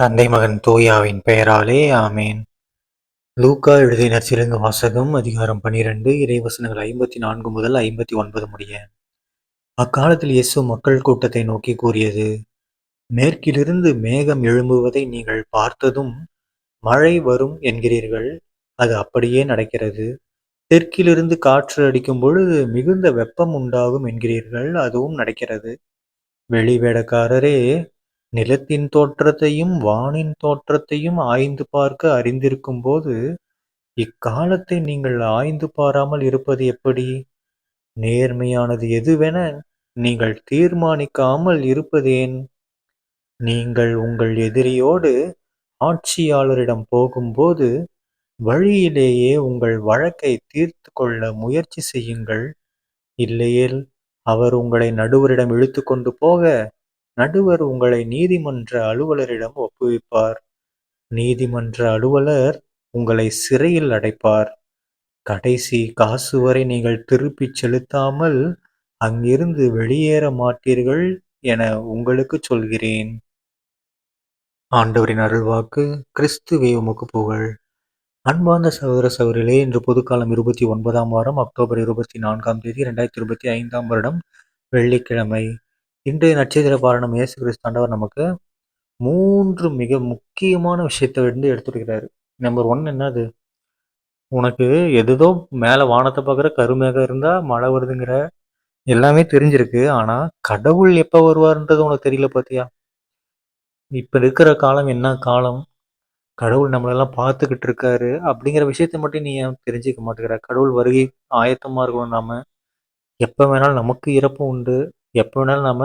தந்தை மகன் தூயாவின் பெயராலே ஆமேன். லூக்கா எழுதிய நற்சிறந்த வாசகம் அதிகாரம் பனிரெண்டு இறைவசனங்கள் ஐம்பத்தி நான்கு முதல் ஐம்பத்தி ஒன்பது முடிய. அக்காலத்தில் இயேசு மக்கள் கூட்டத்தை நோக்கி கூறியது மேற்கிலிருந்து மேகம் எழும்புவதை நீங்கள் பார்த்ததும் மழை வரும் என்கிறீர்கள். அது அப்படியே நடக்கிறது. தெற்கிலிருந்து காற்று அடிக்கும் பொழுது மிகுந்த வெப்பம் உண்டாகும் என்கிறீர்கள். அதுவும் நடக்கிறது. வெளி வேடக்காரரே நிலத்தின் தோற்றத்தையும் வானின் தோற்றத்தையும் ஆய்ந்து பார்க்க அறிந்திருக்கும் போது இக்காலத்தை நீங்கள் ஆய்ந்து பாராமல் இருப்பது எப்படி? நேர்மையானது எதுவென நீங்கள் தீர்மானிக்காமல் இருப்பதேன்? நீங்கள் உங்கள் எதிரியோடு ஆட்சியாளரிடம் போகும்போது வழியிலேயே உங்கள் வழக்கை தீர்த்து கொள்ள முயற்சி செய்யுங்கள். இல்லையேல் அவர் உங்களை நடுவரிடம் இழுத்து கொண்டு போக நடுவர் உங்களை நீதிமன்ற அலுவலரிடம் ஒப்புவிப்பார். நீதிமன்ற அலுவலர் உங்களை சிறையில் அடைப்பார். கடைசி காசு வரை நீங்கள் திருப்பிச் செலுத்தாமல் அங்கிருந்து வெளியேற மாட்டீர்கள் என உங்களுக்கு சொல்கிறேன். ஆண்டவரின் அருள்வாக்கு கிறிஸ்துவே உமக்கு புகழ். அன்பார்ந்த சகோதர சகோதரிகளே இன்று பொதுக்காலம் இருபத்தி ஒன்பதாம் வாரம் அக்டோபர் இருபத்தி நான்காம் தேதி இரண்டாயிரத்தி இருபத்தி ஐந்தாம் வருடம் வெள்ளிக்கிழமை. இன்றைய நட்சத்திர பாரணம் இயேசு கிறிஸ்தாண்டவர் நமக்கு மூன்று மிக முக்கியமான விஷயத்தை வந்து எடுத்துருக்கிறாரு. நம்பர் ஒன் என்னது? உனக்கு எதுதோ மேலே வானத்தை பார்க்குற கருமேகம் இருந்தால் மழை வருதுங்கிற எல்லாமே தெரிஞ்சிருக்கு. ஆனால் கடவுள் எப்போ வருவார்ன்றது உனக்கு தெரியல பார்த்தியா இப்போ இருக்கிற காலம் என்ன காலம்? கடவுள் நம்மளெல்லாம் பார்த்துக்கிட்டு இருக்காரு. அப்படிங்கிற விஷயத்த மட்டும் நீ ஏன் தெரிஞ்சுக்க மாட்டேங்கிற? கடவுள் வருகை ஆயத்தமாக இருக்கணும் நாம. எப்போ வேணாலும் நமக்கு இறப்பு உண்டு. எப்போ வேணாலும் நம்ம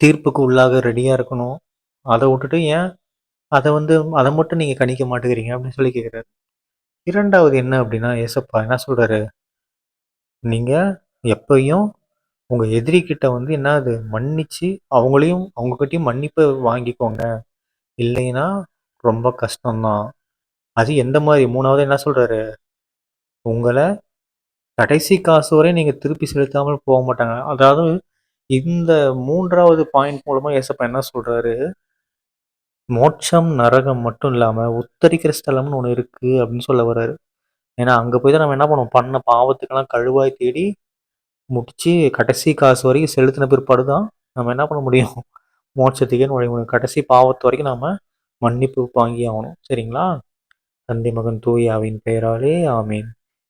தீர்ப்புக்கு உள்ளாக ரெடியாக இருக்கணும். அதை விட்டுட்டு ஏன் அதை வந்து அதை மட்டும் நீங்கள் கணிக்க மாட்டேங்கிறீங்க அப்படின்னு சொல்லி கேட்குறாரு இரண்டாவது என்ன அப்படின்னா ஏசப்பா என்ன சொல்கிறாரு நீங்கள் எப்பயும் உங்கள் எதிரிக்கிட்ட வந்து என்ன அது மன்னிச்சு அவங்களையும் அவங்கக்கிட்டையும் மன்னிப்பை வாங்கிக்கோங்க. இல்லைன்னா ரொம்ப கஷ்டம்தான். அது எந்த மாதிரி? மூணாவது என்ன சொல்கிறாரு உங்களை கடைசி காசு வரை நீங்கள் திருப்பி செலுத்தாமல் போக மாட்டாங்க. அதாவது இந்த மூன்றாவது பாயிண்ட் மூலமா ஏசப்பா என்ன சொல்றாரு? மோட்சம் நரகம் மட்டும் இல்லாம உத்தரிக்கிற ஸ்தலம்னு ஒன்று இருக்கு அப்படின்னு சொல்ல வர்றாரு. ஏன்னா அங்க போய் தான் நம்ம என்ன பண்ணுவோம்? பண்ண பாவத்துக்கெல்லாம் கழுவாய் தேடி முடிச்சு கடைசி காசு வரைக்கும் செலுத்தின பிற்பாடு தான் நம்ம என்ன பண்ண முடியும்? மோட்சத்துக்கே நுழைய முடியும். கடைசி பாவத்து வரைக்கும் நாம மன்னிப்பு வாங்கி ஆகணும். சரிங்களா? தந்தை மகன் தூயாவின் பெயராலே ஆமீன்.